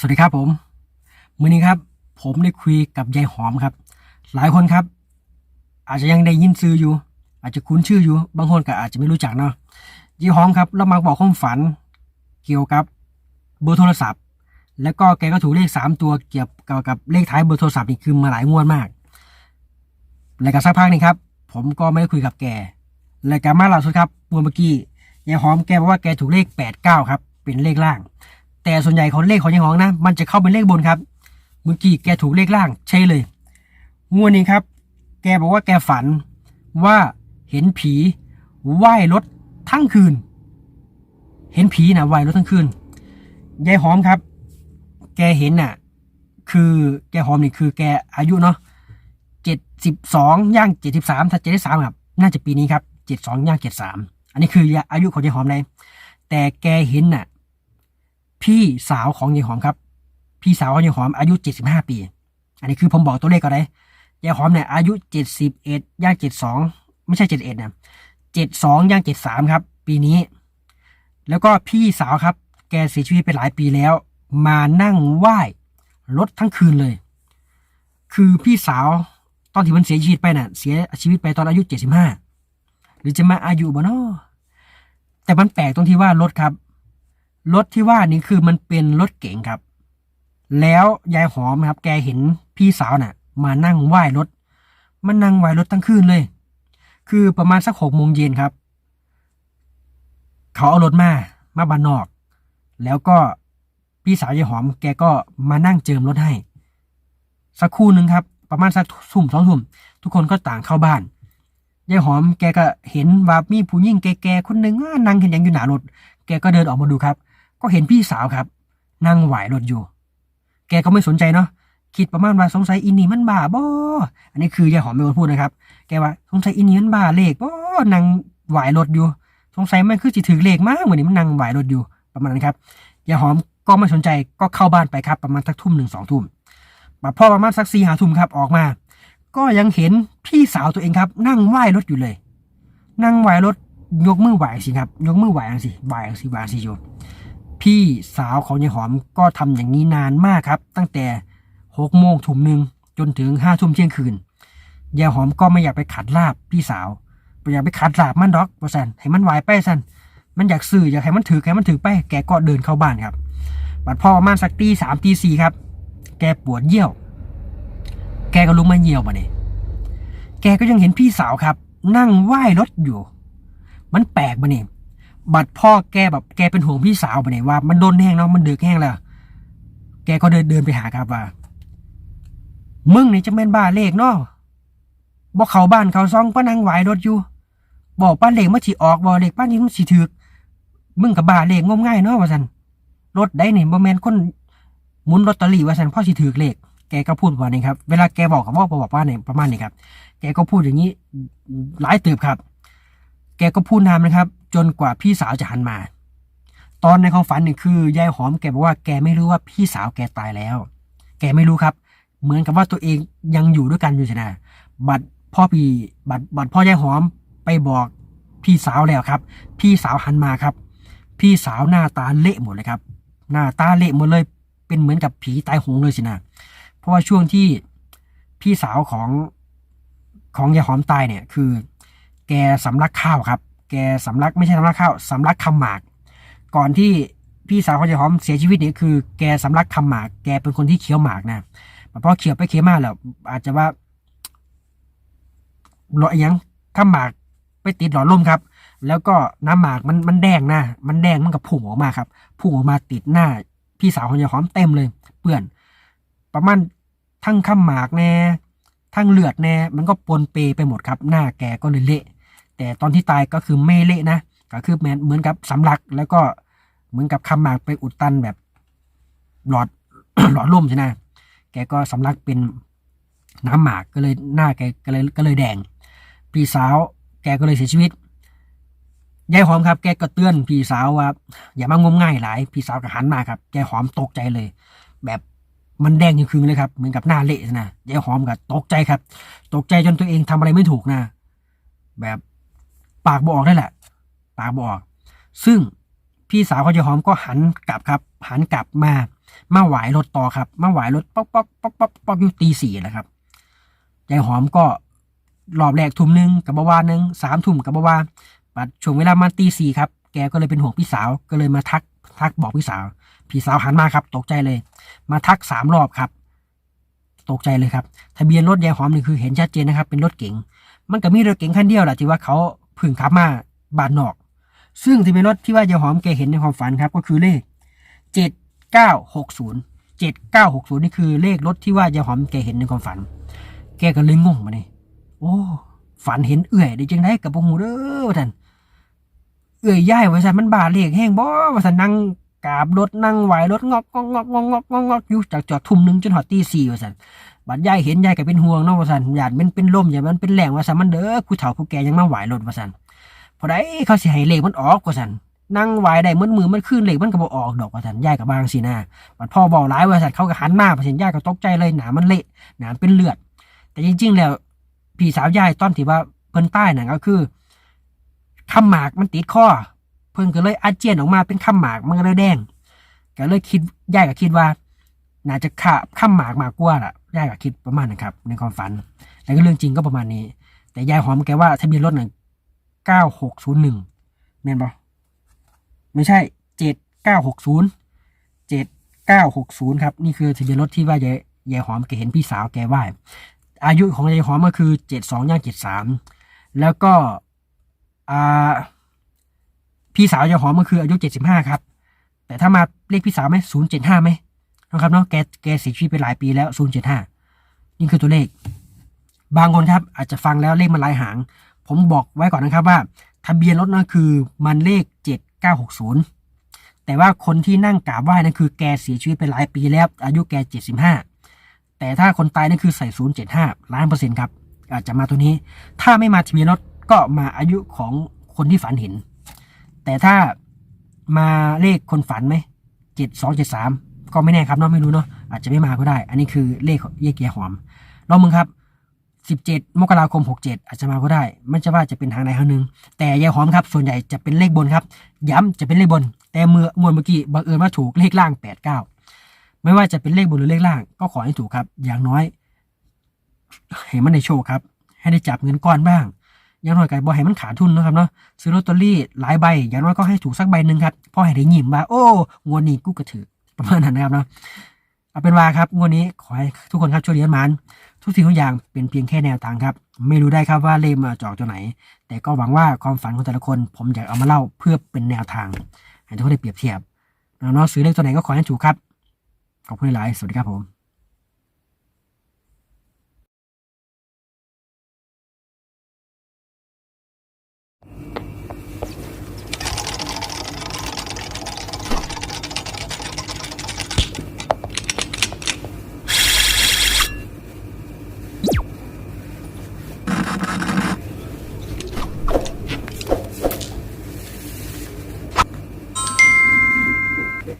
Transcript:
สวัสดีครับผมมือนี้ครับ ผมได้คุยกับยายหอมครับ หลายคนครับ อาจจะยังได้ยินชื่ออยู่ อาจจะคุ้นชื่ออยู่ บางคนก็อาจจะไม่รู้จักเนาะยายหอมครับเรามาบอกความฝัน เกี่ยวกับเบอร์โทรศัพท์ แล้วก็แกก็ถูกเลขสามตัวเกี่ยวกับเลขท้ายเบอร์โทรศัพท์นี่คือมาหลายงวดมาก แล้วก็สักพักหนึงครับ ผมก็ไม่ได้คุยกับแกแล้วก็มาล่าสุดครับเมื่อกี้ยายหอมแกบอกว่าแกถูกเลขแปดเก้าครับ เป็นเลขล่าง แต่ส่วนใหญ่ของเลขของยายหอมนะ มันจะเข้าเป็นเลขบนครับเมื่อกี้แกถูกเลขล่างใช่เลย งวดนี้ครับ แกบอกว่าแกฝันว่าเห็นผีว่ายรถทั้งคืน เห็นผีนะว่ายรถทั้งคืนยายหอมครับ แกเห็นน่ะ คือแกหอมนี่คือแกอายุเนาะเจ็ดสิบสองย่างเจ็ดสิบสามถ้าเจ็ดสิบสามครับ น่าจะปีนี้ครับเจ็ดสองย่างเจ็ดสามอันนี้คืออายุของยายหอมเลยแต่แกเห็นน่ะ พี่สาวของยายหอมครับ พี่สาวของยายหอมอายุเจ็ดสิบห้าปี อันนี้คือผมบอกตัวเลขก็ได้ยายหอมเนี่ยอายุเจ็ดสิบเอ็ดย่างเจ็ดสองไม่ใช่เจ็ดเอ็ดนะเจ็ดสองย่างเจ็ดสามครับ ปีนี้ แล้วก็พี่สาวครับ แกเสียชีวิตไปหลายปีแล้ว มานั่งไหว้รถทั้งคืนเลย คือพี่สาวตอนที่มันเสียชีวิตไปน่ะ เสียชีวิตไปตอนอายุเจ็ดสิบห้าหรือจะมาอายุบ่เนาะแต่มันแปลกตรงที่ว่ารถครับ รถที่ว่านี่คือมันเป็นรถเก๋งครับ แล้วยายหอมครับแกเห็นพี่สาวน่ะ มานั่งไหว้รถ มันนั่งไหว้รถทั้งคืนเลย คือประมาณสักหกโมงเย็นครับ เขาเอารถมา มาบ้านนอก แล้วก็พี่สาวยายหอม แกก็มานั่งเจิมรถให้ สักครู่หนึ่งครับ ประมาณสักทุ่มสองทุ่มทุกคนก็ต่างเข้าบ้านยายหอมแกก็เห็นว่ามีผู้หญิงแก่ๆคนหนึ่งนั่งเห็นยังอยู่หน้ารถ แกก็เดินออกมาดูครับ ก็เห็นพี่สาวครับ นั่งไหวรถอยู่ แกก็ไม่สนใจเนาะคิดประมาณว่าสงสัยอินนี่มันบ้าบ่อันนี้คือยายหอมเป็นคนพูดนะครับ แกว่าสงสัยอินนี่มันบ้าเลขบ่นั่งไหวรถอยู่ สงสัยมันคือสิถือเลขมากเหมือนนี้มันนั่งไหวรถอยู่ประมาณนั้นครับยายหอมก็ไม่สนใจก็เข้าบ้านไปครับ ประมาณสักทุ่มหนึ่งสองทุ่มพอประมาณสักสี่หาทุ่มครับออกมา ก็ยังเห็นพี่สาวตัวเองครับ นั่งไหว้รถอยู่เลย นั่งไหว้รถยกมือไหวสิครับ ยกมือไหวสิไหวสิไหวสิโย พี่สาวของยายหอมก็ทำอย่างนี้นานมากครับ ตั้งแต่หกโมงทุ่มหนึ่งจนถึงห้าทุ่มเที่ยงคืนยายหอมก็ไม่อยากไปขัดลาบพี่สาวไม่อยากไปขัดลาบมันดอกว่าสันให้มันไหวไปสันมันอยากสื่ออยากให้มันถือให้มันถือไปแกก็เดินเข้าบ้านครับบัดพอประมาณสักตีสามตีสี่ครับ แกปวดเยี่ยว แกก็ลุกมาเยี่ยวมาเนี่ยแกก็ยังเห็นพี่สาวครับ นั่งไหว้รถอยู่ มันแปลกมาเนี่ย บัดพ่อแกแบบแกเป็นห่วงพี่สาวมาเนี่ยว่า มันโดนแห้งเนาะมันเดึกแห้งแล้วแกก็เดินเดินไปหาครับว่า มึงนี่จะเป็นบ้าเลขเนาะบอกเขาบ้านเขาซองก็นั่งไหวรถอยู่บอกป้าเลขมาฉีออกบอกเลขป้านี้มันฉีถือมึงกับบ้าเลขงมง่ายเนาะว่าสันรถได้เนี่ยบ่แมนคนมุนลอตเตอรี่ว่าสันพ่อฉีถือเลขแกก็พูดว่านี่ครับ เวลาแกบอกกับว่าบอกว่าเนี่ยประมาณนี้ครับ แกก็พูดอย่างนี้หลายเติบครับ แกก็พูดนานนะครับ จนกว่าพี่สาวจะหันมา ตอนในความฝันนี่คือยายหอมแกบอกว่าแกไม่รู้ว่าพี่สาวแกตายแล้ว แกไม่รู้ครับ เหมือนกับว่าตัวเองยังอยู่ด้วยกันอยู่ใช่ไหมบัดพ่อพี่บัดบัดพ่อยายหอมไปบอกพี่สาวแล้วครับ พี่สาวหันมาครับ พี่สาวหน้าตาเละหมดเลยครับ หน้าตาเละหมดเลยเป็นเหมือนกับผีตายหงเลยสินะเพราะว่าช่วงที่พี่สาวของของยายหอมตายเนี่ยคือ แกสำลักข้าวครับ แกสำลักไม่ใช่สำลักข้าวสำลักคำหมาก ก่อนที่พี่สาวของยายหอมเสียชีวิตเนี่ยคือแกสำลักคำหมาก แกเป็นคนที่เคี้ยวหมากนะพอเคี้ยวไปเคี้ยวมาแล้ว อาจจะว่าหลอดยังคำหมากไปติดหลอดลมครับ แล้วก็น้ำหมากมันมันแดงนะมันแดงมันกับพุ่งออกมาครับพุ่งออกมาติดหน้า พี่สาวของยายหอมเต็มเลย เปื่อน ประมาณทั้งข้ามหมากแน่ทั้งเลือดแน่มันก็ปนเปไปหมดครับ หน้าแกก็เลยเละ แต่ตอนที่ตายก็คือไม่เละนะก็คือเหมือนกับสำลักแล้วก็เหมือนกับคำหมากไปอุดตันแบบหลอดหลอดลมใช่ไหมแกก็สำลักเป็นน้ำหมากก็เลยหน้าแกก็เลยก็เลยแดง พี่สาวแกก็เลยเสียชีวิตยายหอมครับ แกก็เตือนพี่สาวว่าอย่ามางมง่ายหลาย พี่สาวก็หันมาครับยายหอมตกใจเลย แบบมันแดงยิ่งคืนเลยครับเหมือนกับหน้าเละนะยายหอมก็ตกใจครับ ตกใจจนตัวเองทำอะไรไม่ถูกนะ แบบ ปากบอกได้แหละ ปากบอก ซึ่งพี่สาวเของยายหอมก็หันกลับครับ หันกลับมา มาหวายรถต่อครับ มาหวายรถป๊อกป๊อกป๊อกป๊อกป๊อกอยู่ตีสี่แหละครับยายหอมก็รอบแรกทุ่มหนึ่งกับบาวาหนึ่งสามทุ่มกับบาวาปัดช่วงเวลามาตีสี่ครับ แกก็เลยเป็นห่วงพี่สาวก็เลยมาทักทักบอกพี่สาว พี่สาวหันมาครับ ตกใจเลย มาทักสามรอบครับ ตกใจเลยครับ ทะเบียนรถยายหอมนี่คือเห็นชัดเจนนะครับ เป็นรถเก๋งมันก็มีรถเก๋งคันเดียวแหละที่ว่าเขา พึ่งขับมาบานนอก ซึ่งที่เป็นรถที่ว่ายายหอมแกเห็นในความฝันครับ ก็คือเลขเจ็ดเก้าหกศูนย์เจ็ดเก้าหกศูนย์นี่คือเลขรถที่ว่ายายหอมแกเห็นในความฝัน แกก็เลยงงมาเนี่ยโอ้ฝันเห็นเอื่อยได้จังไดกับพวกหูเด้อว่าท่านเอื่อยย่ายว่าสันมันบาดเลขแห้งบ่ว่าสันนั่งกาบรถนั่งไหวรถงอกงอกงอกงอกงอกงอกงอกอยู่จากจอดทุ่มหนึ่งจนหอดตีสี่ว่าสัน บัดยายเห็นยายก็เป็นห่วงเนาะว่าสันหยาดมันเป็นลมอย่ามันเป็นแหลงว่าสันมันเด้อผู้เฒ่าผู้แก่ยังมาไหวรถว่าสันพอได้เขาสิให้เลขมันออกว่าสันนั่งไหวได้มือมือมันขึ้นเลขมันก็บ่ออกดอกว่าสันยายกับบางสินะบัดพ่อบอกร้ายว่าสันเขาก็หันมาพอเห็นยายก็ตกใจเลยหนามันเละหนามเป็นเลือด แต่จริง ๆ แล้วพี่สาวยายตอนที่ว่าเพิ่นใต้น่ะก็คือคำหมากมันติดคอเพิ่นก็เลยอาเจียนออกมาเป็นคำหมากมันก็เลยแดงก็เลยคิดยายก็คิดว่า น่าจะขาคำหมากมากกว่าล่ะ ยายก็คิดประมาณนั้นครับ ในความฝันแต่ก็เรื่องจริงก็ประมาณนี้ แต่ยายหอมแกว่าทะเบียนรถน่ะเก้าหกศูนย์หนึ่งแม่นปะไม่ใช่เจ็ดเก้าหกศูนย์เจ็ดเก้าหกศูนย์ครับ นี่คือทะเบียนรถที่ว่ายายยายหอมแกเห็นพี่สาวแกว่าอายุของยายหอมก็คือเจ็ดสองย่างเจ็ดสามแล้วก็อ่าพี่สาวยายหอมก็คืออายุเจ็ดสิบห้าครับ แต่ถ้ามาเลขพี่สาวไหมศูนย์เจ็ดห้าไหม นะครับเนาะแกแกเสียชีวิตไปหลายปีแล้วศูนย์เจ็ดห้านี่คือตัวเลข บางคนครับอาจจะฟังแล้วเลขมันหลายหาง ผมบอกไว้ก่อนนะครับว่า ทะเบียนรถนั่นคือมันเลขเจ็ดเก้าหกศูนย์แต่ว่าคนที่นั่งกราบไหว้นั่นคือแกเสียชีวิตไปหลายปีแล้ว อายุแกเจ็ดสิบห้าแต่ถ้าคนตายนั่นคือใส่ 075 ล้านเปอร์เซ็นต์ครับอาจจะมาตัวนี้ ถ้าไม่มาทะเบียนรถก็มาอายุของคนที่ฝันเห็น แต่ถ้ามาเลขคนฝันไหมเจ็ดสองเจ็ดสาม ก็ไม่แน่ครับเนาะไม่รู้เนาะอาจจะไม่มาก็ได้ อันนี้คือเลขเยกเกียหอมลองมึงครับสิบเจ็ดมกราคมหกเจ็ดอาจจะมาก็ได้ ไม่ใช่ว่าจะเป็นทางใดทางหนึ่งแต่ยายหอมครับ ส่วนใหญ่จะเป็นเลขบนครับ ย้ำจะเป็นเลขบน แต่เมื่องวดเมื่อกี้บังเอิญว่าถูกเลขล่างแปดเก้าไม่ว่าจะเป็นเลขบนหรือเลขล่าง ก็ขอให้ถูกครับ อย่างน้อยให้มันได้โชคครับ ให้ได้จับเงินก้อนบ้างอย่างน้อยก็บ่ให้มันขาดทุนนะครับเนาะซื้อลอตเตอรี่หลายใบ อย่างน้อยก็ให้ถูกสักใบหนึ่งครับพอให้ได้ยิ้มว่าโอ้งวดนี้กูก็ถือ ประมาณนั้นนะครับเนาะเอาเป็นว่าครับงวดนี้ขอให้ทุกคนครับช่วยเลี้ยงมันทุกสิ่งทุกอย่างเป็นเพียงแค่แนวทางครับ ไม่รู้ได้ครับว่าเล่มาจอกตัวไหน แต่ก็หวังว่าความฝันของแต่ละคน ผมอยากเอามาเล่าเพื่อเป็นแนวทางให้ทุกคนได้เปรียบเทียบเนาะซื้อเลขตัวไหนก็ขอให้ถูกครับขอบคุณหลายสวัสดีครับผม